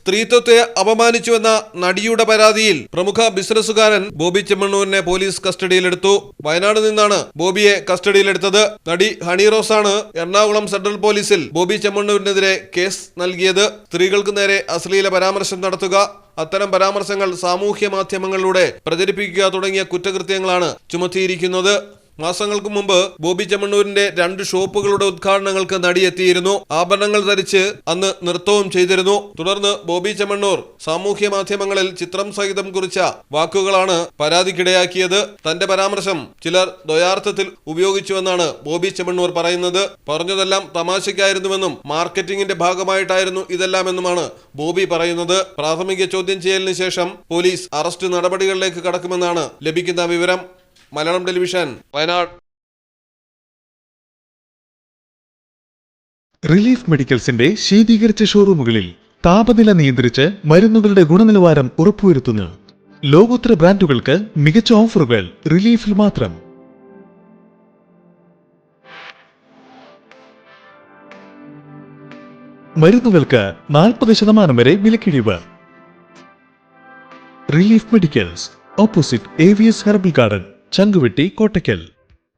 സ്ത്രീത്വത്തെ അപമാനിച്ചുവെന്ന നടിയുടെ പരാതിയിൽ പ്രമുഖ ബിസിനസ്സുകാരൻ ബോബി ചെമ്മണ്ണൂരിനെ പോലീസ് കസ്റ്റഡിയിലെടുത്തു. വയനാട് നിന്നാണ് ബോബിയെ കസ്റ്റഡിയിലെടുത്തത്. നടി ഹണി റോസാണ് എറണാകുളം സെൻട്രൽ പോലീസിൽ ബോബി ചെമ്മണ്ണൂരിനെതിരെ കേസ് നൽകിയത്. സ്ത്രീകൾക്ക് നേരെ അശ്ലീല പരാമർശം നടത്തുക അത്തരം പരാമർശങ്ങൾ സാമൂഹ്യ മാധ്യമങ്ങളിലൂടെ പ്രചരിപ്പിക്കുക തുടങ്ങിയ കുറ്റകൃത്യങ്ങളാണ് ചുമത്തിയിരിക്കുന്നത്. മാസങ്ങൾക്ക് മുമ്പ് ബോബി ചെമ്മണ്ണൂരിന്റെ രണ്ട് ഷോപ്പുകളുടെ ഉദ്ഘാടനങ്ങൾക്ക് നടിയെത്തിയിരുന്നു. ആഭരണങ്ങൾ ധരിച്ച് അന്ന് നൃത്തവും ചെയ്തിരുന്നു. തുടർന്ന് ബോബി ചെമ്മണ്ണൂർ സാമൂഹ്യ മാധ്യമങ്ങളിൽ ചിത്രം സഹിതം കുറിച്ച വാക്കുകളാണ് പരാതിക്കിടയാക്കിയത്. തന്റെ പരാമർശം ചിലർ ദ്വയാർത്ഥത്തിൽ ഉപയോഗിച്ചുവെന്നാണ് ബോബി ചെമ്മണ്ണൂർ പറയുന്നത്. പറഞ്ഞതെല്ലാം തമാശയ്ക്കായിരുന്നുവെന്നും മാർക്കറ്റിംഗിന്റെ ഭാഗമായിട്ടായിരുന്നു ഇതെല്ലാമെന്നുമാണ് ബോബി പറയുന്നത്. പ്രാഥമിക ചോദ്യം ചെയ്യലിന് ശേഷം പോലീസ് അറസ്റ്റ് നടപടികളിലേക്ക് കടക്കുമെന്നാണ് ലഭിക്കുന്ന വിവരം. മലയാളം ടെലിവിഷൻ വയനാട്. റിലീഫ് മെഡിക്കൽസിന്റെ ശീതീകരിച്ച ഷോറൂമുകളിൽ താപനില നിയന്ത്രിച്ച് മരുന്നുകളുടെ ഗുണനിലവാരം ഉറപ്പുവരുത്തുന്നു. ലോകോത്തര ബ്രാൻഡുകൾക്ക് മികച്ച ഓഫറുകൾ റിലീഫിൽ മാത്രം. മരുന്നുകൾക്ക് നാൽപ്പത് ശതമാനം വരെ വിലക്കിഴിവ്. റിലീഫ് മെഡിക്കൽസ് ഓപ്പോസിറ്റ് ഏവിയസ് ഹെർബൽ ഗാർഡൻ. ചങ്കുവെട്ടി കോട്ടയ്ക്കൽ.